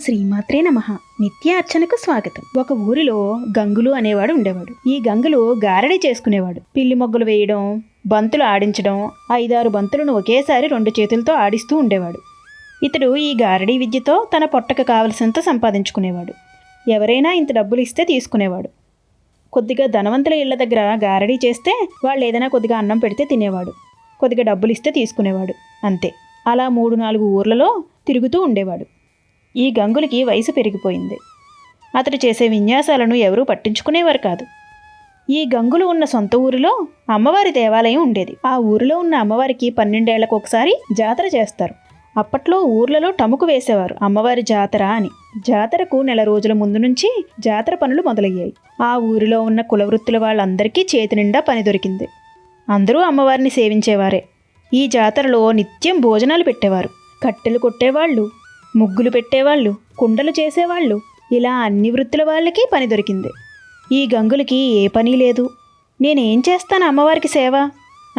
శ్రీమాత్రే నమ. నిత్య అర్చనకు స్వాగతం. ఒక ఊరిలో గంగులు అనేవాడు ఉండేవాడు. ఈ గంగులు గారడి చేసుకునేవాడు. పిల్లి మొగ్గులు వేయడం బంతులు ఆడించడం ఐదారు బంతులను ఒకేసారి రెండు చేతులతో ఆడిస్తూ ఉండేవాడు. ఇతడు ఈ గారడి విద్యతో తన పొట్టకు కావలసినంత సంపాదించుకునేవాడు. ఎవరైనా ఇంత డబ్బులు ఇస్తే తీసుకునేవాడు. కొద్దిగా ధనవంతుల ఇళ్ళ దగ్గర గారడీ చేస్తే వాళ్ళు ఏదైనా కొద్దిగా అన్నం పెడితే తినేవాడు. కొద్దిగా డబ్బులు ఇస్తే తీసుకునేవాడు. అంతే. అలా మూడు నాలుగు ఊర్లలో తిరుగుతూ ఉండేవాడు. ఈ గంగులకి వయసు పెరిగిపోయింది. అతడు చేసే విన్యాసాలను ఎవరూ పట్టించుకునేవారు కాదు. ఈ గంగులు ఉన్న సొంత ఊరిలో అమ్మవారి దేవాలయం ఉండేది. ఆ ఊరిలో ఉన్న అమ్మవారికి పన్నెండేళ్ళకు ఒకసారి జాతర చేస్తారు. అప్పట్లో ఊర్లలో టముకు వేసేవారు. అమ్మవారి జాతర అని. జాతరకు నెల రోజుల ముందు నుంచి జాతర పనులు మొదలయ్యాయి. ఆ ఊరిలో ఉన్న కులవృత్తుల వాళ్ళందరికీ చేతి నిండా పని దొరికింది. అందరూ అమ్మవారిని సేవించేవారే. ఈ జాతరలో నిత్యం భోజనాలు పెట్టేవారు. కట్టెలు కొట్టేవాళ్ళు. ముగ్గులు పెట్టేవాళ్ళు కుండలు చేసేవాళ్ళు ఇలా అన్ని వృత్తుల వాళ్ళకి పని దొరికింది. ఈ గంగులకి ఏ పని లేదు. నేనేం చేస్తాను అమ్మవారికి సేవ?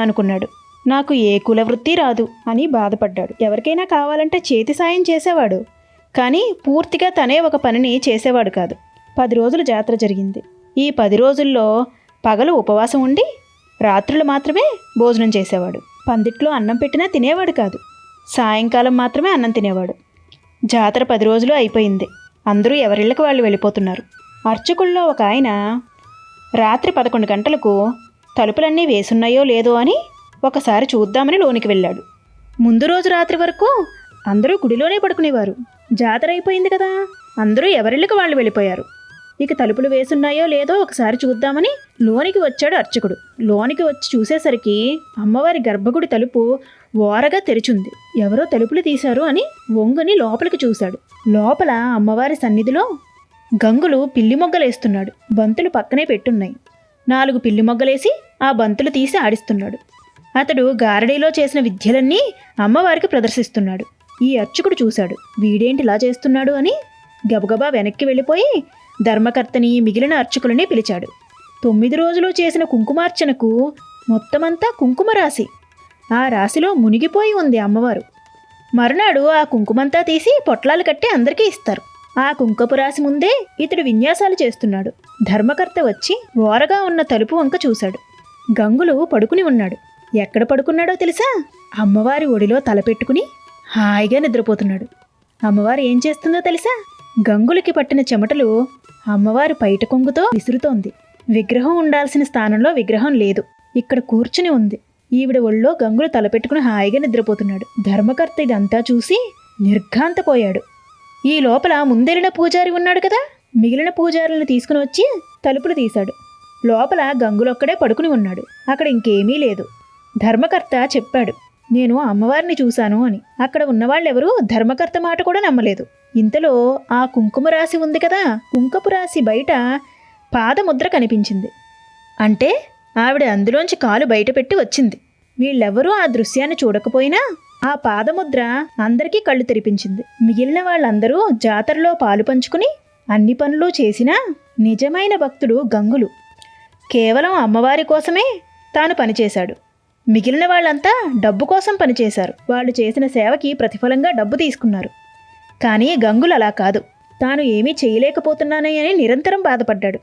అనుకున్నాడు. నాకు ఏ కుల వృత్తి రాదు అని బాధపడ్డాడు. ఎవరికైనా కావాలంటే చేతి సాయం చేసేవాడు. కానీ పూర్తిగా తనే ఒక పనిని చేసేవాడు కాదు. పది రోజులు జాతర జరిగింది. ఈ పది రోజుల్లో పగలు ఉపవాసం ఉండి రాత్రులు మాత్రమే భోజనం చేసేవాడు. పందిట్లో అన్నం పెట్టినా తినేవాడు కాదు. సాయంకాలం మాత్రమే అన్నం తినేవాడు. జాతర పది రోజులు అయిపోయింది. అందరూ ఎవరిళ్ళకి వాళ్ళు వెళ్ళిపోతున్నారు. అర్చకుల్లో ఒక ఆయన రాత్రి పదకొండు గంటలకు తలుపులన్నీ వేసున్నాయో లేదో అని ఒకసారి చూద్దామని లోనికి వెళ్ళాడు. ముందు రోజు రాత్రి వరకు అందరూ గుడిలోనే పడుకునేవారు. జాతర అయిపోయింది కదా అందరూ ఎవరిళ్ళకి వాళ్ళు వెళ్ళిపోయారు. ఇక తలుపులు వేసున్నాయో లేదో ఒకసారి చూద్దామని లోనికి వచ్చాడు అర్చకుడు. లోనికి వచ్చి చూసేసరికి అమ్మవారి గర్భగుడి తలుపు ఓరగా తెరిచుంది. ఎవరో తలుపులు తీశారు అని వంగుని లోపలికి చూశాడు. లోపల అమ్మవారి సన్నిధిలో గంగులు పిల్లి మొగ్గలేస్తున్నాడు బంతులు పక్కనే పెట్టున్నాయి. నాలుగు పిల్లి మొగ్గలేసి ఆ బంతులు తీసి ఆడిస్తున్నాడు. అతడు గారడీలో చేసిన విద్యలన్నీ అమ్మవారికి ప్రదర్శిస్తున్నాడు. ఈ అర్చకుడు చూశాడు. వీడేంటి ఇలా చేస్తున్నాడు అని గబగబా వెనక్కి వెళ్ళిపోయి ధర్మకర్తని మిగిలిన అర్చకులని పిలిచాడు. తొమ్మిది రోజులు చేసిన కుంకుమార్చనకు మొత్తమంతా కుంకుమ రాశి. ఆ రాశిలో మునిగిపోయి ఉంది అమ్మవారు. మరునాడు ఆ కుంకుమంతా తీసి పొట్లాలు కట్టి అందరికీ ఇస్తారు. ఆ కుంకపు రాశి ముందే ఇతడు విన్యాసాలు చేస్తున్నాడు. ధర్మకర్త వచ్చి ఓరగా ఉన్న తలుపు వంక చూశాడు. గంగులు పడుకుని ఉన్నాడు. ఎక్కడ పడుకున్నాడో తెలుసా? అమ్మవారి ఒడిలో తలపెట్టుకుని హాయిగా నిద్రపోతున్నాడు. అమ్మవారు ఏం చేస్తుందో తెలుసా? గంగులకి పట్టిన చెమటలు అమ్మవారు పైట కొంగుతో విసురుతోంది. విగ్రహం ఉండాల్సిన స్థానంలో విగ్రహం లేదు. ఇక్కడ కూర్చుని ఉంది. ఈవిడ ఒళ్ళో గంగులు తలపెట్టుకుని హాయిగా నిద్రపోతున్నాడు. ధర్మకర్త ఇదంతా చూసి నిర్ఘాంతపోయాడు. ఈ లోపల ముందెళ్ళిన పూజారి ఉన్నాడు కదా? మిగిలిన పూజారులను తీసుకుని వచ్చి తలుపులు తీశాడు. లోపల గంగులొక్కడే పడుకుని ఉన్నాడు. అక్కడ ఇంకేమీ లేదు. ధర్మకర్త చెప్పాడు. నేను అమ్మవారిని చూశాను అని. అక్కడ ఉన్నవాళ్ళెవరూ ధర్మకర్త మాట కూడా నమ్మలేదు. ఇంతలో ఆ కుంకుమ రాశి ఉంది కదా కుంకపు రాశి బయట పాదముద్ర కనిపించింది. అంటే ఆవిడ అందులోంచి కాలు బయటపెట్టి వచ్చింది. వీళ్ళెవరూ ఆ దృశ్యాన్ని చూడకపోయినా ఆ పాదముద్ర అందరికీ కళ్ళు తెరిపించింది. మిగిలిన వాళ్ళందరూ జాతరలో పాలు పంచుకుని అన్ని పనులు చేసినా నిజమైన భక్తుడు గంగులు. కేవలం అమ్మవారి కోసమే తాను పనిచేశాడు. మిగిలిన వాళ్ళంతా డబ్బు కోసం పనిచేశారు. వాళ్ళు చేసిన సేవకి ప్రతిఫలంగా డబ్బు తీసుకున్నారు. కానీ గంగులు అలా కాదు. తాను ఏమీ చేయలేకపోతున్నానే అని నిరంతరం బాధపడ్డాడు.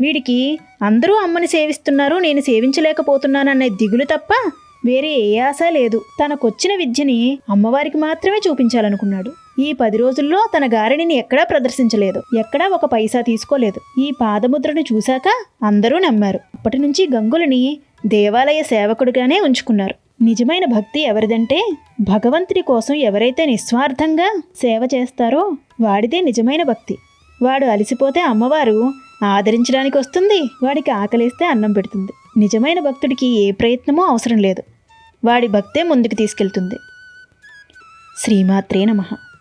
వీడికి అందరూ అమ్మని సేవిస్తున్నారు నేను సేవించలేకపోతున్నాననే దిగులు తప్ప వేరే ఏ ఆశ లేదు. తనకొచ్చిన విద్యని అమ్మవారికి మాత్రమే చూపించాలనుకున్నాడు. ఈ పది రోజుల్లో తన గారిని ఎక్కడా ప్రదర్శించలేదు. ఎక్కడా ఒక పైసా తీసుకోలేదు. ఈ పాదముద్రను చూశాక అందరూ నమ్మారు. అప్పటి నుంచి గంగులని దేవాలయ సేవకుడిగానే ఉంచుకున్నారు. నిజమైన భక్తి ఎవరిదంటే భగవంతుడి కోసం ఎవరైతే నిస్వార్థంగా సేవ చేస్తారో వాడిదే నిజమైన భక్తి. వాడు అలసిపోతే అమ్మవారు ఆదరించడానికి వస్తుంది వాడికి ఆకలిస్తే అన్నం పెడుతుంది. నిజమైన భక్తుడికి ఏ ప్రయత్నమూ అవసరం లేదు. వాడి భక్తే ముందుకు తీసుకెళ్తుంది. శ్రీమాత్రే నమః.